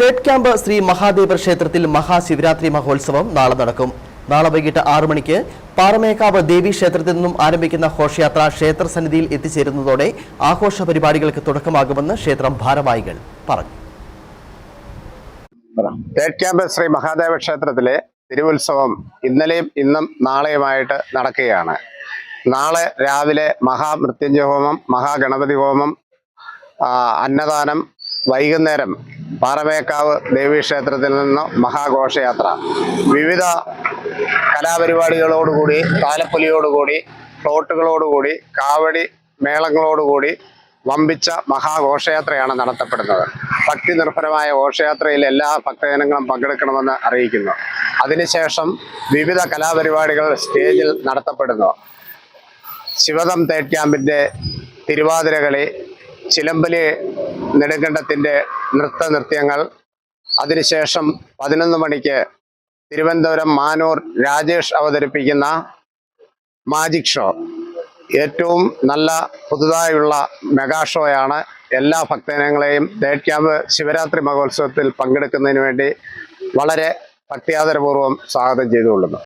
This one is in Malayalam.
തേർഡ് ക്യാമ്പ് ശ്രീ മഹാദേവ ക്ഷേത്രത്തിൽ മഹാശിവരാത്രി മഹോത്സവം നാളെ നടക്കും. നാളെ വൈകിട്ട് ആറു മണിക്ക് പാറമേക്കാവ് ദേവി ക്ഷേത്രത്തിൽ നിന്നും ആരംഭിക്കുന്ന ഘോഷയാത്ര ക്ഷേത്ര സന്നിധിയിൽ എത്തിച്ചേരുന്നതോടെ ആഘോഷ പരിപാടികൾക്ക് തുടക്കമാകുമെന്ന് ക്ഷേത്രം ഭാരവാഹികൾ പറഞ്ഞു. തേർഡ് ക്യാമ്പ് ശ്രീ മഹാദേവ ക്ഷേത്രത്തിലെ തിരുവുത്സവം ഇന്നലെയും ഇന്നും നാളെയുമായിട്ട് നടക്കുകയാണ്. നാളെ രാവിലെ മഹാമൃത്യുഞ്ജയ ഹോമം മഹാഗണപതി ഹോമം അന്നദാനം വൈകുന്നേരം പാറമേക്കാവ് ദേവീക്ഷേത്രത്തിൽ നിന്ന് മഹാഘോഷയാത്ര. വിവിധ കലാപരിപാടികളോടുകൂടി താലപ്പൊലിയോടുകൂടി ഫ്ലോട്ടുകളോടുകൂടി കാവടി മേളങ്ങളോടുകൂടി വമ്പിച്ച മഹാഘോഷയാത്രയാണ് നടത്തപ്പെടുന്നത്. ഭക്തി നിർഭരമായ ഘോഷയാത്രയിൽ എല്ലാ ഭക്തജനങ്ങളും പങ്കെടുക്കണമെന്ന് അറിയിക്കുന്നു. അതിനുശേഷം വിവിധ കലാപരിപാടികൾ സ്റ്റേജിൽ നടത്തപ്പെടുന്നു. ശിവദം ക്യാമ്പിന്റെ തിരുവാതിരകളി ചിലമ്പലി നെടുങ്കണ്ടത്തിന്റെ നൃത്ത നൃത്യങ്ങൾ. അതിനുശേഷം പതിനൊന്ന് മണിക്ക് തിരുവനന്തപുരം മാനൂർ രാജേഷ് അവതരിപ്പിക്കുന്ന മാജിക് ഷോ. ഏറ്റവും നല്ല പുതുതായുള്ള മെഗാ ഷോയാണ്. എല്ലാ ഭക്തജനങ്ങളെയും ഡേറ്റ് ക്യാമ്പ് ശിവരാത്രി മഹോത്സവത്തിൽ പങ്കെടുക്കുന്നതിന് വേണ്ടി വളരെ ഭക്തിയാദരപൂർവം സ്വാഗതം ചെയ്തുകൊള്ളുന്നു.